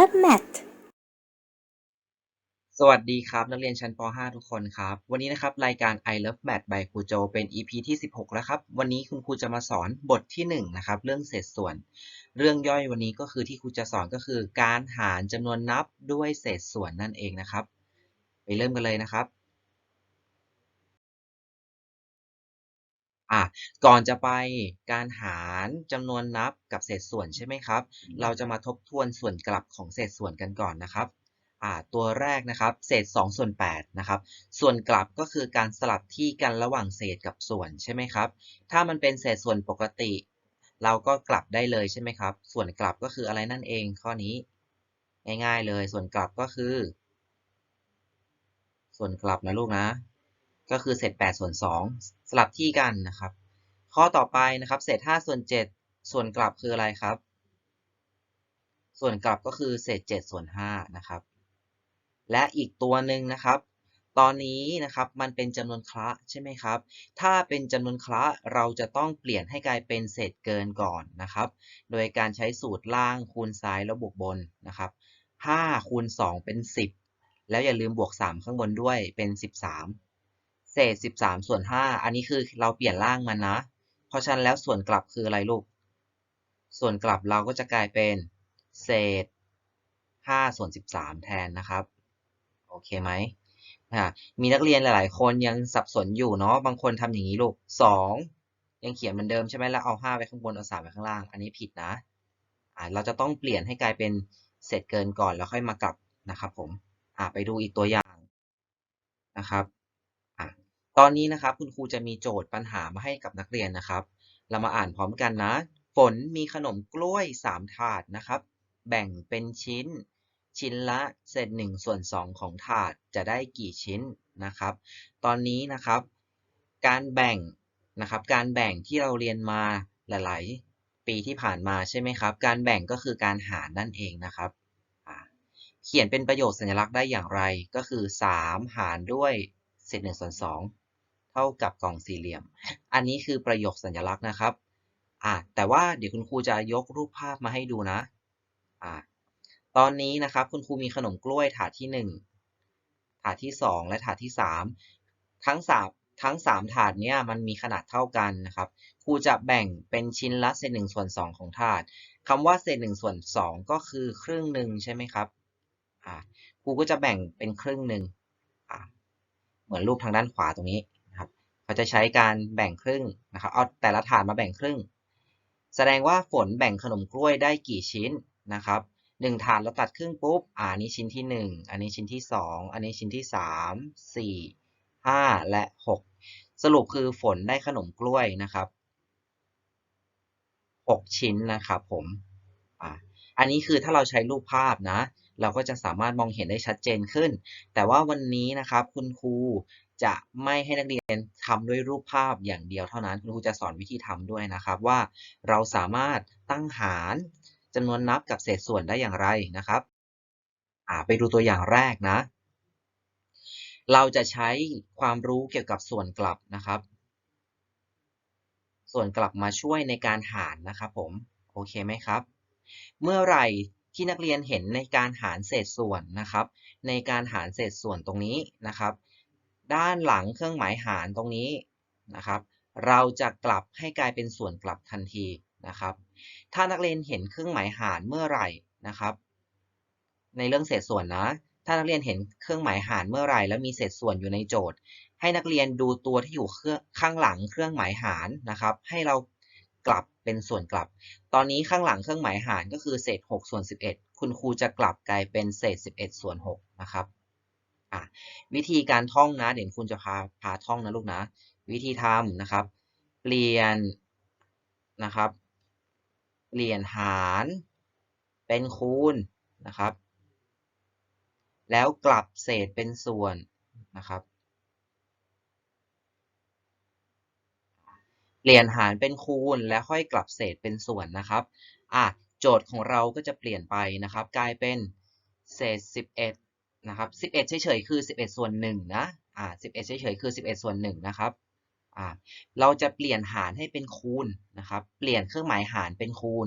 love math. สวัสดีครับ นักเรียนชั้นป .5 ทุกคนครับ วันนี้นะครับ รายการ I Love Math by ครูโจเป็น EP ที่ 16 แล้วครับ วันนี้คุณครูจะมาสอนบทที่1นะครับเรื่องเศษส่วน เรื่องย่อยวันนี้ก็คือที่ครูจะสอนก็คือ การหารจำนวนนับด้วยเศษส่วนนั่นเองนะครับ ไปเริ่มกันเลยนะครับ อะก่อนจะไปการหารจำนวนนับกับเศษส่วนใช่ไหมครับ เราจะมาทบทวนส่วนกลับของเศษส่วนกันก่อนนะครับอ่าตัวแรกนะครับเศษ2ส่วน8นะครับส่วนกลับก็คือการสลับที่กันระหว่างเศษกับส่วนใช่ไหมครับ ถ้ามันเป็นเศษส่วนปกติ เราก็กลับได้เลยใช่ไหมครับ ส่วนกลับก็คืออะไรนั่นเองข้อนี้ ง่ายๆเลยส่วนกลับก็คือ ส่วนกลับนะลูกนะ ก็คือเศษ8ส่วน2สลับที่กันนะครับ ข้อต่อไปนะครับเศษ5ส่วน7ส่วนกลับคืออะไรครับ ส่วนกลับก็คือเศษ7ส่วน5นะครับ และอีกตัวหนึ่งนะครับ ตอนนี้นะครับมันเป็นจำนวนคละใช่ไหมครับ ถ้าเป็นจำนวนคละเราจะต้องเปลี่ยนให้กลายเป็นเศษเกินก่อนนะครับ โดยการใช้สูตรล่างคูณซ้ายแล้วบวกบนนะครับ5คูณ2เป็น 10 แล้วอย่าลืมบวก 3 ข้างบนด้วยเป็น 13 เศษ13ส่วน5อันนี้คือเราเปลี่ยนล่างมันนะ เพราะฉะนั้นแล้วส่วนกลับคืออะไรลูก ส่วนกลับเราก็จะกลายเป็นเศษ5ส่วน13แทนนะครับ โอเคไหมมีนักเรียนหลาย ๆ คนยังสับสนอยู่เนาะ บางคนทำอย่างนี้ลูก2ยังเขียนเหมือนเดิมใช่ไหมแล้วเอา5ไว้ข้างบนเอา3ไว้ข้างล่าง อันนี้ผิดนะเราจะต้องเปลี่ยนให้กลายเป็นเศษเกินก่อนแล้วค่อยมากลับนะครับผมไปดูอีกตัวอย่างนะครับ ตอนนี้นะครับคุณครูจะมีโจทย์ปัญหามาให้กับนักเรียนนะครับ เรามาอ่านพร้อมกันนะ ฝนมีขนมกล้วย 3 ถาดนะครับ แบ่งเป็นชิ้น ชิ้นละเศษหนึ่งส่วนสองของถาดจะได้กี่ชิ้นนะครับ ตอนนี้นะครับ การแบ่งนะครับการแบ่งที่เราเรียนมาหลาย ๆ ปีที่ผ่านมาใช่ไหมครับ การแบ่งก็คือการหารนั่นเองนะครับเขียนเป็นประโยคสัญลักษณ์ได้อย่างไรก็คือ 3 หารด้วยเศษหนึ่งส่วนสอง เท่ากับกล่องสี่เหลี่ยม อันนี้คือประโยคสัญลักษณ์นะครับอ่าแต่ว่าเดี๋ยวคุณครูจะยกรูปภาพมาให้ดูนะอ่าตอนนี้นะครับคุณครูมีขนมกล้วยถาดที่ 1 ถาดที่ 2 และถาดที่ 3 ทั้งสามทั้ง 3 ถาดเนี้ยมันมีขนาดเท่ากันนะครับ ครูจะแบ่งเป็นชิ้นละเศษหนึ่งส่วนสองของถาดคำว่าเศษหนึ่งส่วนสองก็คือครึ่งหนึ่งใช่ไหมครับอ่าครูก็จะแบ่งเป็นครึ่งหนึ่งอ่าเหมือนรูปทางด้านขวาตรงนี้ เขาจะใช้การแบ่งครึ่งนะครับเอาแต่ละถาดมาแบ่งครึ่ง แสดงว่าฝนแบ่งขนมกล้วยได้กี่ชิ้นนะครับหนึ่งถาดเราตัดครึ่งปุ๊บอ่านี้ชิ้นที่หนึ่งอันนี้ชิ้นที่สองอันนี้ชิ้นที่สามสี่ห้าและหกสรุปคือฝนได้ขนมกล้วยนะครับหกชิ้นนะครับผมอ่าอันนี้คือถ้าเราใช้รูปภาพนะ เราก็จะสามารถมองเห็นได้ชัดเจนขึ้น แต่ว่าวันนี้นะครับคุณครู จะไม่ให้นักเรียนทำด้วยรูปภาพอย่างเดียวเท่านั้น คุณครูจะสอนวิธีทำด้วยนะครับว่าเราสามารถตั้งหารจำนวนนับกับเศษส่วนได้อย่างไรนะครับไปดูตัวอย่างแรกนะ เราจะใช้ความรู้เกี่ยวกับส่วนกลับนะครับ ส่วนกลับมาช่วยในการหารนะครับผม โอเคไหมครับ เมื่อไหร่ที่นักเรียนเห็นในการหารเศษส่วนนะครับ ในการหารเศษส่วนตรงนี้นะครับ ด้านหลังเครื่องหมายหารตรงนี้นะครับ เราจะกลับให้กลายเป็นส่วนกลับทันทีนะครับ ถ้านักเรียนเห็นเครื่องหมายหารเมื่อไหร่นะครับ ในเรื่องเศษส่วนนะ ถ้านักเรียนเห็นเครื่องหมายหารเมื่อไหร่ แล้วมีเศษส่วนอยู่ในโจทย์ ให้นักเรียนดูตัวที่อยู่ข้างหลังเครื่องหมายหารนะครับ ให้เรากลับเป็นส่วนกลับ ตอนนี้ข้างหลังเครื่องหมายหารก็คือเศษ 6 ส่วน 11 คุณครูจะกลับกลายเป็นเศษ 11 ส่วน 6 นะครับ อะวิธีการท่องนะ เดี๋ยวคุณจะพาพาท่องนะลูกนะ วิธีทำนะครับ เปลี่ยนนะครับ เปลี่ยนหารเป็นคูณนะครับ แล้วกลับเศษเป็นส่วนนะครับ เปลี่ยนหารเป็นคูณแล้วค่อยกลับเศษเป็นส่วนนะครับอะโจทย์ของเราก็จะเปลี่ยนไปนะครับ กลายเป็นเศษ 11 นะครับ11เฉยๆคือ 11 ส่วน1นะอ่า11เฉยๆคือ 11 ส่วน1นะครับอ่าเราจะเปลี่ยนหารให้เป็นคูณนะครับเปลี่ยนเครื่องหมายหารเป็นคูณ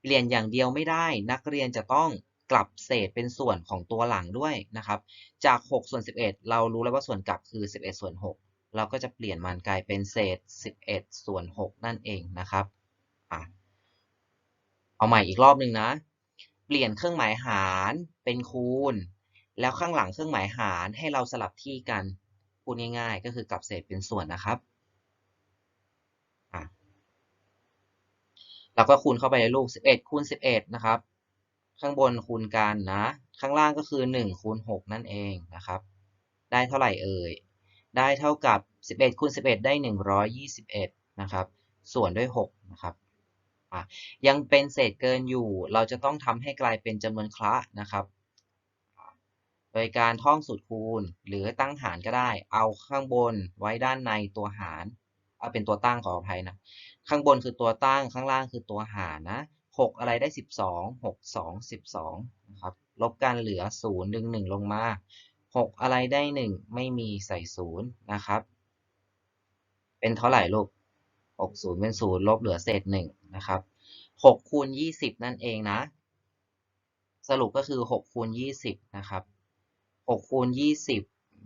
เปลี่ยนอย่างเดียวไม่ได้ นักเรียนจะต้องกลับเศษเป็นส่วนของตัวหลังด้วยนะครับ จาก 6 ส่วน 11 เรารู้แล้วว่าส่วนกลับคือ 11 ส่วน 6 เราก็จะเปลี่ยนมันกลายเป็นเศษ 11 ส่วน 6 นั่นเองนะครับอะเอาใหม่อีกรอบหนึ่งนะ เปลี่ยนเครื่องหมายหารเป็นคูณ แล้วข้างหลังเครื่องหมายหารให้เราสลับที่กัน พูดง่ายๆ ก็คือกลับเศษเป็นส่วนนะครับอะแล้วก็คูณเข้าไปในลูก 11 คูณ 11 นะครับ ข้างบนคูณกันนะ ข้างล่างก็คือ 1 คูณ 6 นั่นเองนะครับ ได้เท่าไหร่เอ่ย ได้เท่ากับ 11 คูณ 11 ได้ 121 นะครับ ส่วนด้วย 6 นะครับยังเป็นเศษเกินอยู่ เราจะต้องทำให้กลายเป็นจำนวนคละนะครับ โดยการท่องสูตรคูณหรือตั้งหารก็ได้ เอาข้างบนไว้ด้านในตัวหาร เอาเป็นตัวตั้งขออภัยนะ ข้างบนคือตัวตั้งข้างล่างคือตัวหารนะ6อะไรได้12 6 2 12นะครับลบกันเหลือ0ดึง1ลงมา6อะไรได้1ไม่มีใส่0นะครับ เป็นเท่าไหร่ลูก6 0เป็น0ลบเหลือเศษ1นะครับ6คูณ20นั่นเองนะ สรุปก็คือ6คูณ20นะครับ 6คูณ20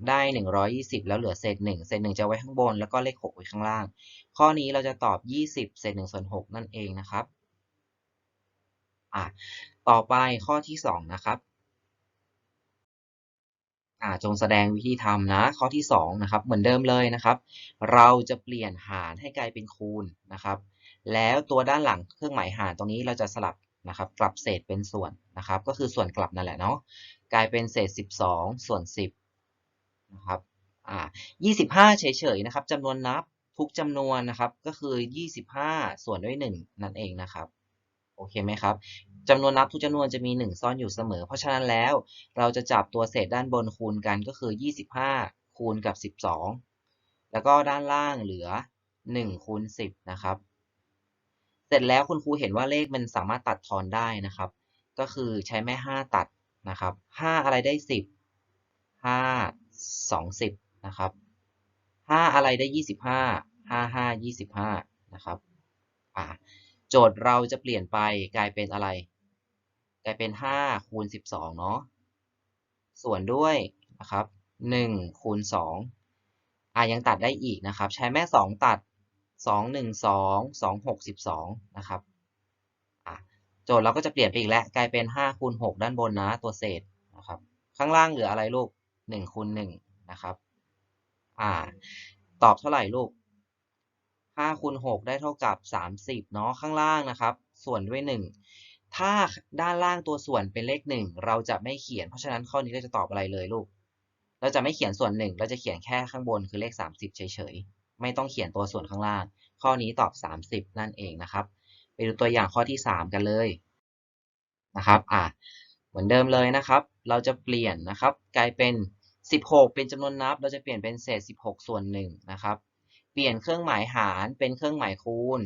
ได้120แล้วเหลือเศษ1เศษ1จะไว้ข้างบนแล้วก็เลข6ไว้ข้างล่าง ข้อนี้เราจะตอบ20เศษ1ส่วน6นั่นเองนะครับอะต่อไปข้อที่2นะครับอ่าจงแสดงวิธีทำนะข้อที่2นะครับเหมือนเดิมเลยนะครับ เราจะเปลี่ยนหารให้กลายเป็นคูณนะครับ แล้วตัวด้านหลังเครื่องหมายหารตรงนี้เราจะสลับ นะครับกลับเศษเป็นส่วนนะครับก็คือส่วนกลับนั่นแหละเนาะกลายเป็นเศษ 12 ส่วน 10นะครับอ่า25 เฉยๆนะครับจำนวนนับทุกจำนวนนะครับก็คือ 25 ส่วนด้วย 1 นั่นเองนะครับโอเคไหมครับจำนวนนับทุกจำนวนจะมี 1 ซ่อนอยู่เสมอ เพราะฉะนั้นแล้วเราจะจับตัวเศษด้านบนคูณกันก็คือ 25 คูณกับ 12 แล้วก็ด้านล่างเหลือ1คูณ10นะครับ เสร็จแล้วคุณครูเห็นว่าเลขมันสามารถตัดทอนได้นะครับ ก็คือใช้แม่ 5 ตัดนะครับ 5 อะไรได้ 10 5 20นะครับ 5 อะไรได้ 25 5 5 25นะครับอ่าโจทย์เราจะเปลี่ยนไปกลายเป็นอะไร กลายเป็น 5 คูณ 12 เนาะส่วนด้วยนะครับ1คูณ2อะยังตัดได้อีกนะครับ ใช้แม่ 2 ตัด 2 1 2 2 6 12นะครับโจทย์เราก็จะเปลี่ยนไปอีกแล้วกลายเป็น5คูณ6ด้านบนนะตัวเศษนะครับข้างล่างเหลืออะไรลูก1คูณ1นะครับอ่าตอบเท่าไหร่ลูก5คูณ6ได้เท่ากับ 30เนาะข้างล่างนะครับ ส่วนด้วย 1 ถ้าด้านล่างตัวส่วนเป็นเลข 1 เราจะไม่เขียน เพราะฉะนั้นข้อนี้เราจะตอบอะไรเลยลูก เราจะไม่เขียนส่วน 1 เราจะเขียนแค่ข้างบนคือเลข 30 เฉยๆ ไม่ต้องเขียนตัวส่วนข้างล่าง ข้อนี้ตอบ 30 นั่นเองนะครับ ไปดูตัวอย่างข้อที่ 3 กันเลยนะครับอะเหมือนเดิมเลยนะครับ เราจะเปลี่ยนนะครับ กลายเป็น 16 เป็นจำนวนนับ เราจะเปลี่ยนเป็นเศษ 16 ส่วน1นะครับ เปลี่ยนเครื่องหมายหารเป็นเครื่องหมายคูณ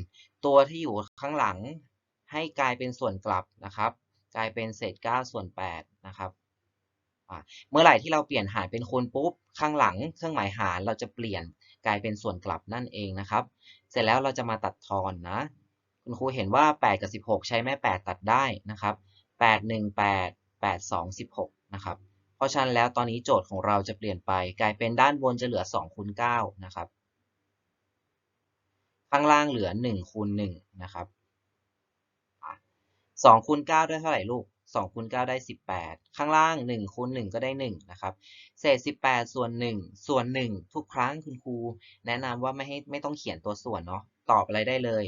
ตัวที่อยู่ข้างหลังให้กลายเป็นส่วนกลับนะครับ กลายเป็นเศษ 9 ส่วน8นะครับเมื่อไหร่ที่เราเปลี่ยนหารเป็นคูณปุ๊บ ข้างหลังเครื่องหมายหารเราจะเปลี่ยน กลายเป็นส่วนกลับนั่นเองนะครับ เสร็จแล้วเราจะมาตัดทอนนะ คุณครูเห็นว่า 8 กับ 16 ใช้แม่ 8 ตัดได้นะครับ 8 1 8 8 2 16 นะครับ เพราะฉะนั้นแล้วตอนนี้โจทย์ของเราจะเปลี่ยนไป กลายเป็นด้านบนจะเหลือ2คูณ9นะครับ ข้างล่างเหลือ1คูณ1นะครับ2คูณ9ได้เท่าไหร่ลูก 2คูณ9ได้ 18 ข้างล่าง1คูณ1ก็ได้1นะครับเศษ 18 ส่วน 1 ส่วน 1 ทุกครั้งคุณครู แนะนำว่าไม่ให้ไม่ต้องเขียนตัวส่วนเนาะตอบอะไรได้เลย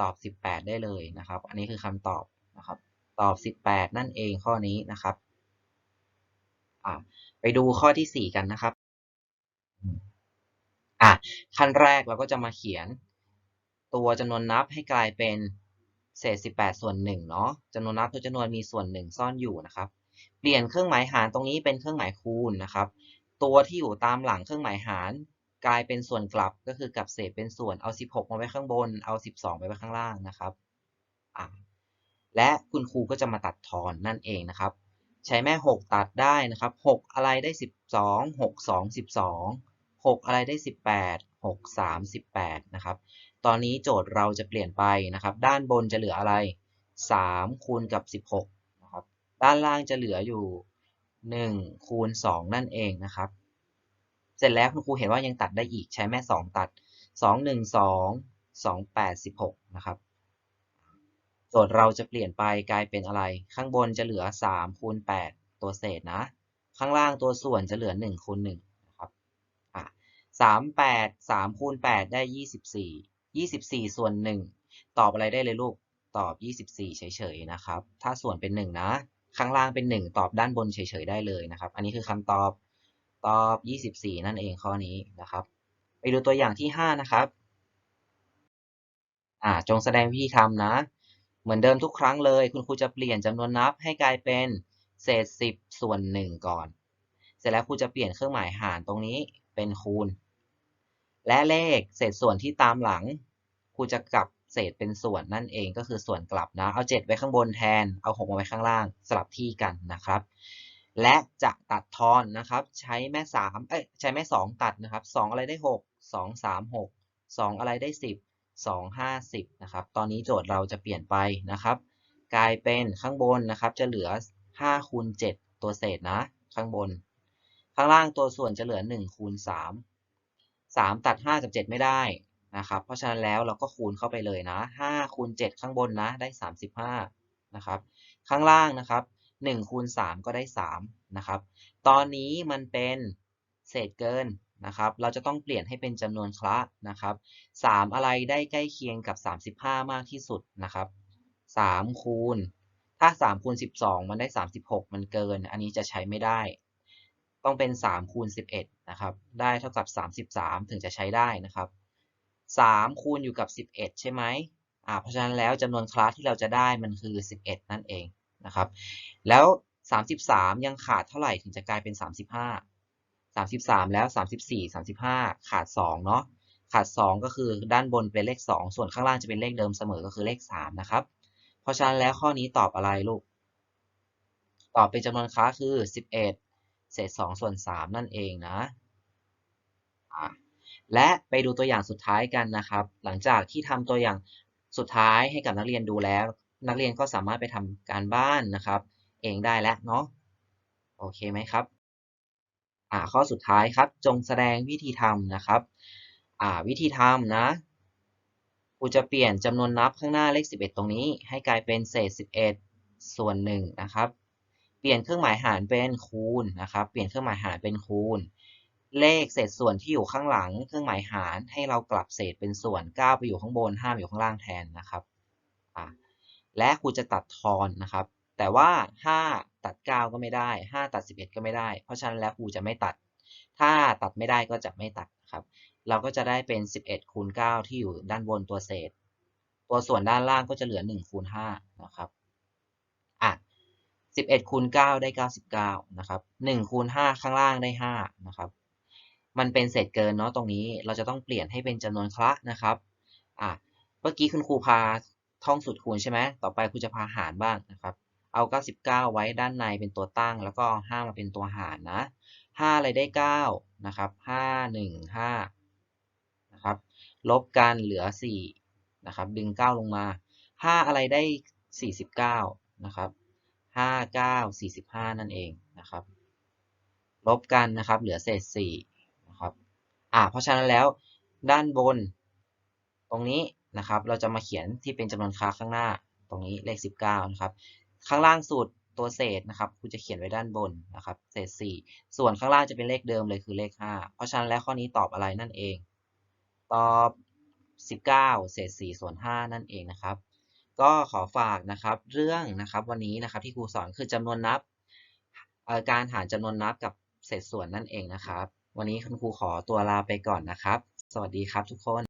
ตอบ 18 ได้เลยนะครับ อันนี้คือคำตอบนะครับตอบ 18 นั่นเองข้อนี้นะครับไปดูข้อที่ 4 กันนะครับอะขั้นแรกเราก็จะมาเขียนตัวจำนวนนับให้กลายเป็น เศษ 18 ส่วน1เนาะจำนวนนับทุกจำนวนมีส่วน 1 ซ่อนอยู่นะครับ เปลี่ยนเครื่องหมายหารตรงนี้เป็นเครื่องหมายคูณนะครับ ตัวที่อยู่ตามหลังเครื่องหมายหาร กลายเป็นส่วนกลับก็คือกลับเศษเป็นส่วนเอา 16 มาไว้ข้างบน เอา 12 ไปไว้ข้างล่างนะครับและคุณครูก็จะมาตัดทอนนั่นเองนะครับ ใช้แม่ 6 ตัดได้นะครับ 6 อะไรได้ 12 6 2 12 6 อะไรได้ 18 6 3 18 นะครับ ตอนนี้โจทย์เราจะเปลี่ยนไปนะครับ ด้านบนจะเหลืออะไร 3 คูณกับ 16 นะครับ ด้านล่างจะเหลืออยู่หนึ่งคูณสองนั่นเองนะครับ เสร็จแล้วคุณครูเห็นว่ายังตัดได้อีกใช้แม่สองตัดสองหนึ่งสองสองแปดสิบหกนะครับ โจทย์เราจะเปลี่ยนไปกลายเป็นอะไร ข้างบนจะเหลือสามคูณแปดตัวเศษนะ ข้างล่างตัวส่วนจะเหลือหนึ่งคูณหนึ่งนะครับอะสามแปดสามคูณแปดได้ยี่ สิบสี่ยี่สิบสี่ส่วนหนึ่งตอบอะไรได้เลยลูก ตอบ 24 เฉยๆนะครับ ถ้าส่วนเป็น 1 นะ ข้างล่างเป็น 1 ตอบด้านบนเฉยๆได้เลยนะครับ อันนี้คือคำตอบ ตอบ 24 นั่นเองข้อนี้นะครับ ไปดูตัวอย่างที่ 5 นะครับ อ่า จงแสดงวิธีทำนะ เหมือนเดิมทุกครั้งเลย คุณครูจะเปลี่ยนจำนวนนับให้กลายเป็นเศษ 10 ส่วน 1 ก่อน เสร็จแล้วครูจะเปลี่ยนเครื่องหมายหารตรงนี้เป็นคูณ และเลขเศษส่วนที่ตามหลังครูจะกลับเศษเป็นส่วนนั่นเองก็คือส่วนกลับนะ เอา 7 ไว้ข้างบนแทน เอา 6 มาไว้ข้างล่างสลับที่กันนะครับ และจะตัดทอนนะครับ ใช้แม่3เอ้ยใช้แม่ 2 ตัดนะครับ 2 อะไรได้ 6 2 3 6 2 อะไรได้ 10 2 5 10นะครับ ตอนนี้โจทย์เราจะเปลี่ยนไปนะครับ กลายเป็นข้างบนนะครับจะเหลือ5คูณ7ตัวเศษนะ ข้างบน ข้างล่างตัวส่วนจะเหลือ1คูณ3 3 ตัด 5 กับ 7 ไม่ได้นะครับ เพราะฉะนั้นแล้วเราก็คูณเข้าไปเลยนะ5คูณ7ข้างบนนะได้ 35นะครับ ข้างล่างนะครับ1คูณ3ก็ได้3นะครับตอนนี้มันเป็นเศษเกินนะครับ เราจะต้องเปลี่ยนให้เป็นจำนวนคละนะครับ3อะไรได้ใกล้เคียงกับ 35 มากที่สุดนะครับ3คูณถ้า3คูณ12 มันได้ 36 มันเกิน อันนี้จะใช้ไม่ได้ ต้องเป็น3คูณ11 นะครับ ได้เท่ากับ 33 ถึงจะใช้ได้นะครับ 3 คูณอยู่กับ 11 ใช่ไหมอ่าเพราะฉะนั้นแล้วจำนวนคลาสที่เราจะได้มันคือ 11 นั่นเองนะครับ แล้ว 33 ยังขาดเท่าไหร่ถึงจะกลายเป็น 35 33 แล้ว 34 35 ขาด 2 เนาะขาด 2 ก็คือด้านบนเป็นเลข 2 ส่วนข้างล่างจะเป็นเลขเดิมเสมอก็คือเลข 3 นะครับ เพราะฉะนั้นแล้วข้อนี้ตอบอะไรลูก ตอบเป็นจำนวนคลาสคือ 11 เศษ 2 ส่วน 3 นั่นเองนะ และไปดูตัวอย่างสุดท้ายกันนะครับ หลังจากที่ทำตัวอย่างสุดท้ายให้กับนักเรียนดูแล้ว นักเรียนก็สามารถไปทำการบ้านนะครับ เองได้แล้วเนาะโอเคไหมครับอ่าข้อสุดท้ายครับ จงแสดงวิธีทำนะครับอ่าวิธีทำนะครูจะเปลี่ยนจำนวนนับข้างหน้าเลข 11 ตรงนี้ ให้กลายเป็นเศษ 11 ส่วน1นะครับ เปลี่ยนเครื่องหมายหารเป็นคูณนะครับ เปลี่ยนเครื่องหมายหารเป็นคูณ เลขเศษส่วนที่อยู่ข้างหลัง เครื่องหมายหารให้เรากลับเศษเป็นส่วน 9 ไปอยู่ข้างบน 5 อยู่ข้างล่างแทนนะครับและครูจะตัดทอนนะครับ แต่ว่า 5 ตัด 9 ก็ไม่ได้ 5 ตัด 11 ก็ไม่ได้ เพราะฉะนั้นแล้วครูจะไม่ตัด ถ้าตัดไม่ได้ก็จะไม่ตัดครับ เราก็จะได้เป็น 11 คูณ 9 ที่อยู่ด้านบนตัวเศษ ตัวส่วนด้านล่างก็จะเหลือ 1 คูณ 5 นะครับอะ11คูณ9ได้ 99 นะครับ1คูณ5ข้างล่างได้ 5 นะครับ มันเป็นเศษเกินเนาะตรงนี้เราจะต้องเปลี่ยนให้เป็นจำนวนคละนะครับอะเมื่อกี้คุณครูพาท่องสูตรคูณใช่ไหมต่อไปครูจะพาหารบ้างนะครับ เอา 99 ไว้ด้านในเป็นตัวตั้ง แล้วก็5มาเป็นตัวหารนะ5อะไรได้ 9 นะครับ 5 1 5 นะครับ ลบกันเหลือ 4 นะครับ ดึง 9 ลงมา 5 อะไรได้ 49 นะครับ5 9 45 นั่นเองนะครับ ลบกันนะครับ เหลือเศษ 4 อ่าเพราะฉะนั้นแล้วด้านบน ตรงนี้นะครับ เราจะมาเขียนที่เป็นจำนวนค้าข้างหน้า ตรงนี้เลข 19 นะครับ ข้างล่างสุดตัวเศษนะครับครูจะเขียนไว้ด้านบนนะครับ เศษ 4 ส่วนข้างล่างจะเป็นเลขเดิมเลยคือเลข 5 เพราะฉะนั้นแล้วข้อนี้ตอบอะไรนั่นเอง ตอบ 19 เศษ 4 ส่วน 5 นั่นเองนะครับ ก็ขอฝากนะครับเรื่องนะครับวันนี้นะครับที่ครูสอนคือจำนวนนับ การหารจำนวนนับกับเศษส่วนนั่นเองนะครับ วันนี้คุณครูขอตัวลาไปก่อนนะครับ สวัสดีครับทุกคน